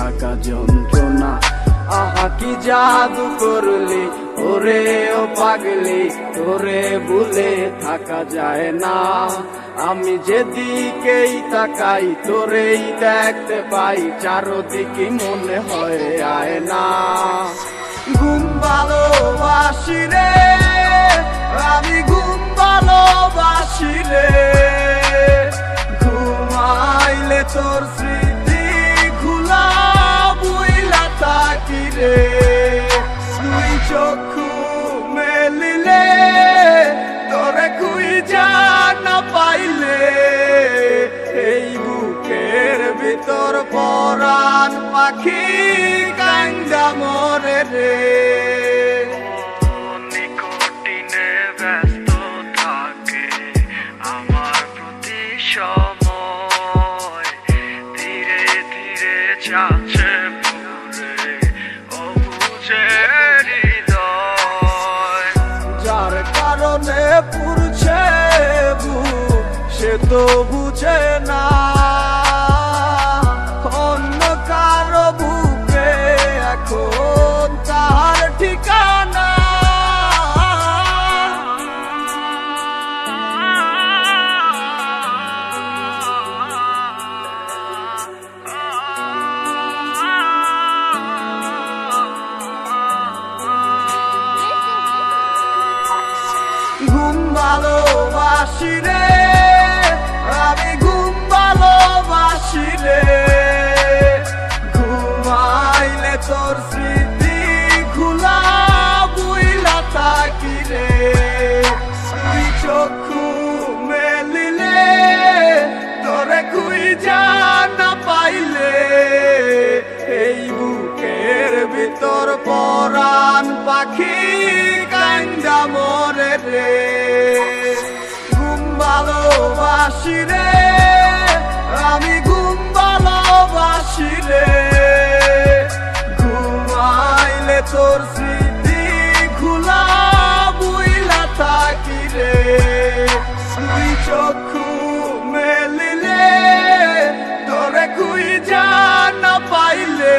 থাকা যন্ত্রণা। আহা, কি জাদু করলি? ওরে ও পাগলি, তোরে ভুলে থাকা যায় না। আমি যেদিকেই তাকাই, তোরেই দেখতে পাই, চারদিকে মনে হয় আয় না ঘুম ভালোবাসি রে, আমি ঘুম ভালোবাসি রে। ঘুমাইলে তোর স্মৃতি রে তুই চক্ষু মেলিলে তোরে খুই না পাইলে, এই বুকের ভিতর পরাণ পাখি কান্দা মরে রে। নিকটিনে তো বুঝে না অন্য ঠিকানা। ঘুম ভালোবাসি পাখি কান্দা মরে রে। ঘুম ভালোবাসি রে, আমি ঘুম ভালোবাসি রে। ঘুমাইলে তোর স্মৃতি খোলা বুইলা থাকি রে। তুই চক্ষু মেলিলে তোরে খুই না পাইলে।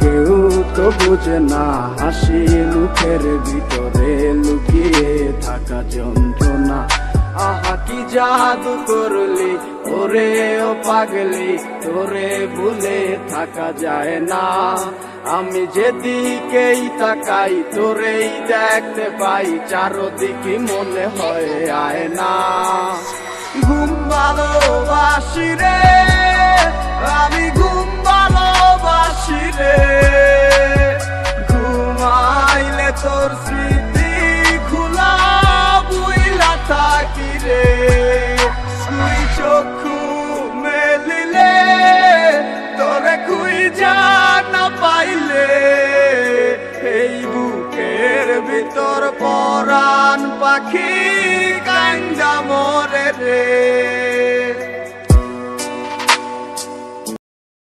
কেউ তো বুঝে না। হাসি মুখের ভিতরে লুকিয়ে থাকা যন্ত্রণা। আহা, কি জাদু করলি? ওরে ও পাগলি, তোরে ভুলে থাকা যায় না। আমি যেদিকেই তাকাই, তোরেই দেখতে পাই। চারদিকে মনে হয় আয় না ঘুম ভালোবাসি রে, আমি ঘুম আছি রে ঘুমাইলে তোর স্মৃতি খোলা বুইলা থাকি রে তুই চক্ষু মেলিলে, তোরে কুই না পাইলে। এই বুকের ভিতর পরাণ পাখি কাঞ্জা মরে রে।